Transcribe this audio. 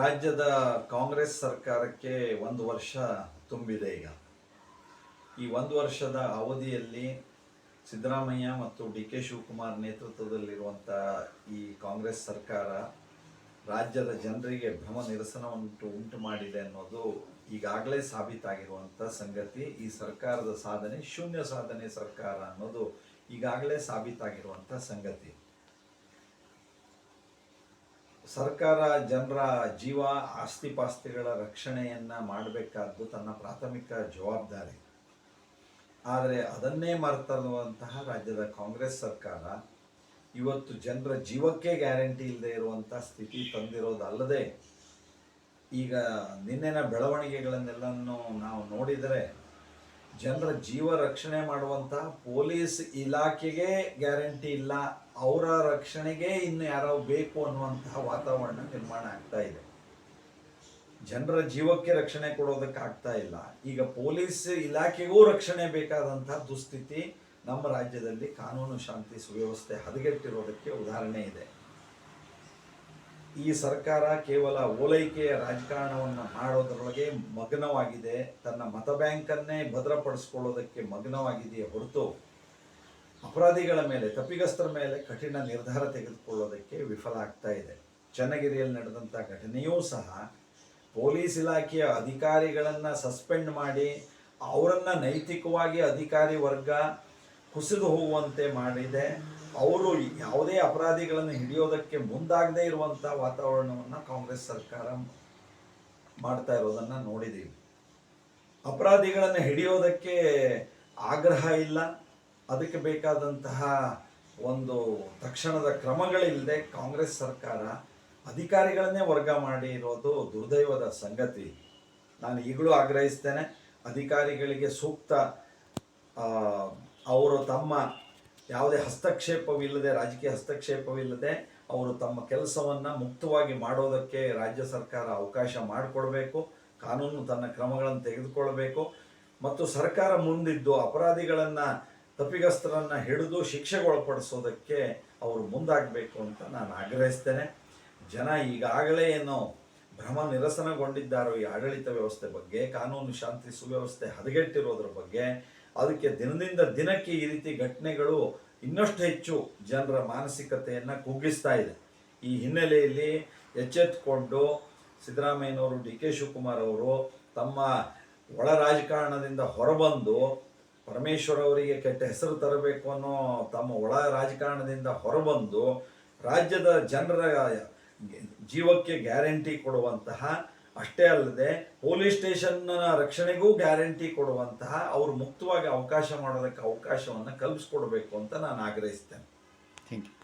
ರಾಜ್ಯದ ಕಾಂಗ್ರೆಸ್ ಸರ್ಕಾರಕ್ಕೆ ಒಂದು ವರ್ಷ ತುಂಬಿದೆ ಈಗ. ಈ ಒಂದು ವರ್ಷದ ಅವಧಿಯಲ್ಲಿ ಸಿದ್ದರಾಮಯ್ಯ ಮತ್ತು ಡಿ ಕೆ ಶಿವಕುಮಾರ್ ನೇತೃತ್ವದಲ್ಲಿರುವಂಥ ಈ ಕಾಂಗ್ರೆಸ್ ಸರ್ಕಾರ ರಾಜ್ಯದ ಜನರಿಗೆ ಭ್ರಮ ನಿರಸನವುಂಟು ಉಂಟು ಮಾಡಿದೆ ಅನ್ನೋದು ಈಗಾಗಲೇ ಸಾಬೀತಾಗಿರುವಂಥ ಸಂಗತಿ. ಈ ಸರ್ಕಾರದ ಸಾಧನೆ ಶೂನ್ಯ ಸಾಧನೆ ಸರ್ಕಾರ ಅನ್ನೋದು ಈಗಾಗಲೇ ಸಾಬೀತಾಗಿರುವಂಥ ಸಂಗತಿ. ಸರ್ಕಾರ ಜನರ ಜೀವ, ಆಸ್ತಿಪಾಸ್ತಿಗಳ ರಕ್ಷಣೆಯನ್ನು ಮಾಡಬೇಕಾದ್ದು ತನ್ನ ಪ್ರಾಥಮಿಕ ಜವಾಬ್ದಾರಿ. ಆದರೆ ಅದನ್ನೇ ಮರೆತಿರುವಂತಹ ರಾಜ್ಯದ ಕಾಂಗ್ರೆಸ್ ಸರ್ಕಾರ ಇವತ್ತು ಜನರ ಜೀವಕ್ಕೆ ಗ್ಯಾರಂಟಿ ಇಲ್ಲದೆ ಇರುವಂಥ ಸ್ಥಿತಿ ತಂದಿರೋದಲ್ಲದೆ, ಈಗ ನಿನ್ನೆನ ಬೆಳವಣಿಗೆಗಳನ್ನೆಲ್ಲನೂ ನಾವು ನೋಡಿದರೆ ಜನರ ಜೀವ ರಕ್ಷಣೆ ಮಾಡುವಂತಹ ಪೊಲೀಸ್ ಇಲಾಖೆಗೆ ಗ್ಯಾರಂಟಿ ಇಲ್ಲ. ಅವರ ರಕ್ಷಣೆಗೆ ಇನ್ನು ಯಾರೋ ಬೇಕು ಅನ್ನುವಂತಹ ವಾತಾವರಣ ನಿರ್ಮಾಣ ಆಗ್ತಾ ಇದೆ. ಜನರ ಜೀವಕ್ಕೆ ರಕ್ಷಣೆ ಕೊಡೋದಕ್ಕೆ ಆಗ್ತಾ ಇಲ್ಲ. ಈಗ ಪೊಲೀಸ್ ಇಲಾಖೆಗೂ ರಕ್ಷಣೆ ಬೇಕಾದಂತಹ ದುಸ್ಥಿತಿ ನಮ್ಮ ರಾಜ್ಯದಲ್ಲಿ ಕಾನೂನು ಶಾಂತಿ ಸುವ್ಯವಸ್ಥೆ ಹದಗೆಟ್ಟಿರೋದಕ್ಕೆ ಉದಾಹರಣೆ ಇದೆ. ಈ ಸರ್ಕಾರ ಕೇವಲ ಓಲೈಕೆಯ ರಾಜಕಾರಣವನ್ನು ಮಾಡೋದರೊಳಗೆ ಮಗ್ನವಾಗಿದೆ. ತನ್ನ ಮತ ಬ್ಯಾಂಕನ್ನೇ ಭದ್ರಪಡಿಸ್ಕೊಳ್ಳೋದಕ್ಕೆ ಮಗ್ನವಾಗಿದೆಯೇ ಹೊರತು ಅಪರಾಧಿಗಳ ಮೇಲೆ, ತಪ್ಪಿಗಸ್ತರ ಮೇಲೆ ಕಠಿಣ ನಿರ್ಧಾರ ತೆಗೆದುಕೊಳ್ಳೋದಕ್ಕೆ ವಿಫಲ ಆಗ್ತಾ ಇದೆ. ಚನ್ನಗಿರಿಯಲ್ಲಿ ನಡೆದಂಥ ಘಟನೆಯೂ ಸಹ ಪೊಲೀಸ್ ಇಲಾಖೆಯ ಅಧಿಕಾರಿಗಳನ್ನು ಸಸ್ಪೆಂಡ್ ಮಾಡಿ, ಅವರನ್ನು ನೈತಿಕವಾಗಿ ಅಧಿಕಾರಿ ವರ್ಗ ಕುಸಿದು ಹೋಗುವಂತೆ ಮಾಡಿದೆ. ಅವರು ಯಾವುದೇ ಅಪರಾಧಿಗಳನ್ನು ಹಿಡಿಯೋದಕ್ಕೆ ಮುಂದಾಗದೇ ಇರುವಂಥ ವಾತಾವರಣವನ್ನು ಕಾಂಗ್ರೆಸ್ ಸರ್ಕಾರ ಮಾಡ್ತಾ ಇರೋದನ್ನು ನೋಡಿದ್ದೀವಿ ಅಪರಾಧಿಗಳನ್ನು ಹಿಡಿಯೋದಕ್ಕೆ ಆಗ್ರಹ ಇಲ್ಲ. ಅದಕ್ಕೆ ಬೇಕಾದಂತಹ ಒಂದು ತಕ್ಷಣದ ಕ್ರಮಗಳಿಲ್ಲದೆ ಕಾಂಗ್ರೆಸ್ ಸರ್ಕಾರ ಅಧಿಕಾರಿಗಳನ್ನೇ ವರ್ಗ ಮಾಡಿ ಇರೋದು ದುರ್ದೈವದ ಸಂಗತಿ. ನಾನು ಈಗಲೂ ಆಗ್ರಹಿಸ್ತೇನೆ, ಅಧಿಕಾರಿಗಳಿಗೆ ಸೂಕ್ತ ಅವರು ತಮ್ಮ ಯಾವುದೇ ಹಸ್ತಕ್ಷೇಪವಿಲ್ಲದೆ, ರಾಜಕೀಯ ಹಸ್ತಕ್ಷೇಪವಿಲ್ಲದೆ ಅವರು ತಮ್ಮ ಕೆಲಸವನ್ನು ಮುಕ್ತವಾಗಿ ಮಾಡೋದಕ್ಕೆ ರಾಜ್ಯ ಸರ್ಕಾರ ಅವಕಾಶ ಮಾಡಿಕೊಡ್ಬೇಕು, ಕಾನೂನು ತನ್ನ ಕ್ರಮಗಳನ್ನು ತೆಗೆದುಕೊಳ್ಬೇಕು. ಮತ್ತು ಸರ್ಕಾರ ಮುಂದಿದ್ದು ಅಪರಾಧಿಗಳನ್ನು ತಪ್ಪಿಗಸ್ತರನ್ನ ಹಿಡಿದು ಶಿಕ್ಷೆಗೊಳಪಡಿಸೋದಕ್ಕೆ ಅವರು ಮುಂದಾಗಬೇಕು ಅಂತ ನಾನು ಆಗ್ರಹಿಸ್ತೇನೆ. ಜನ ಈಗಾಗಲೇ ಏನು ಭ್ರಮ ನಿರಸನಗೊಂಡಿದ್ದಾರೋ ಈ ಆಡಳಿತ ವ್ಯವಸ್ಥೆ ಬಗ್ಗೆ, ಕಾನೂನು ಶಾಂತಿ ಸುವ್ಯವಸ್ಥೆ ಹದಗೆಟ್ಟಿರೋದ್ರ ಬಗ್ಗೆ, ಅದಕ್ಕೆ ದಿನದಿಂದ ದಿನಕ್ಕೆ ಈ ರೀತಿ ಘಟನೆಗಳು ಇನ್ನಷ್ಟು ಹೆಚ್ಚು ಜನರ ಮಾನಸಿಕತೆಯನ್ನು ಕುಗ್ಗಿಸ್ತಾ ಇದೆ. ಈ ಹಿನ್ನೆಲೆಯಲ್ಲಿ ಎಚ್ಚೆತ್ತುಕೊಂಡು ಸಿದ್ದರಾಮಯ್ಯನವರು, ಡಿ ಕೆ ಶಿವಕುಮಾರ್ ಅವರು ತಮ್ಮ ಒಳ ರಾಜಕಾರಣದಿಂದ ಹೊರಬಂದು ಪರಮೇಶ್ವರ್ ಅವರಿಗೆ ಕೆಟ್ಟ ಹೆಸರು ತರಬೇಕು ಅನ್ನೋ ತಮ್ಮ ಒಳ ರಾಜಕಾರಣದಿಂದ ಹೊರಬಂದು ರಾಜ್ಯದ ಜನರ ಜೀವಕ್ಕೆ ಗ್ಯಾರಂಟಿ ಕೊಡುವಂತಹ, ಅಷ್ಟೇ ಅಲ್ಲದೆ ಪೊಲೀಸ್ ಸ್ಟೇಷನ್ನ ರಕ್ಷಣೆಗೂ ಗ್ಯಾರಂಟಿ ಕೊಡುವಂತಹ ಅವರು ಮುಕ್ತವಾಗಿ ಅವಕಾಶ ಮಾಡೋದಕ್ಕೆ ಅವಕಾಶವನ್ನು ಕಲ್ಪಿಸ್ಕೊಡ್ಬೇಕು ಅಂತ ನಾನು ಆಗ್ರಹಿಸ್ತೇನೆ. Thank you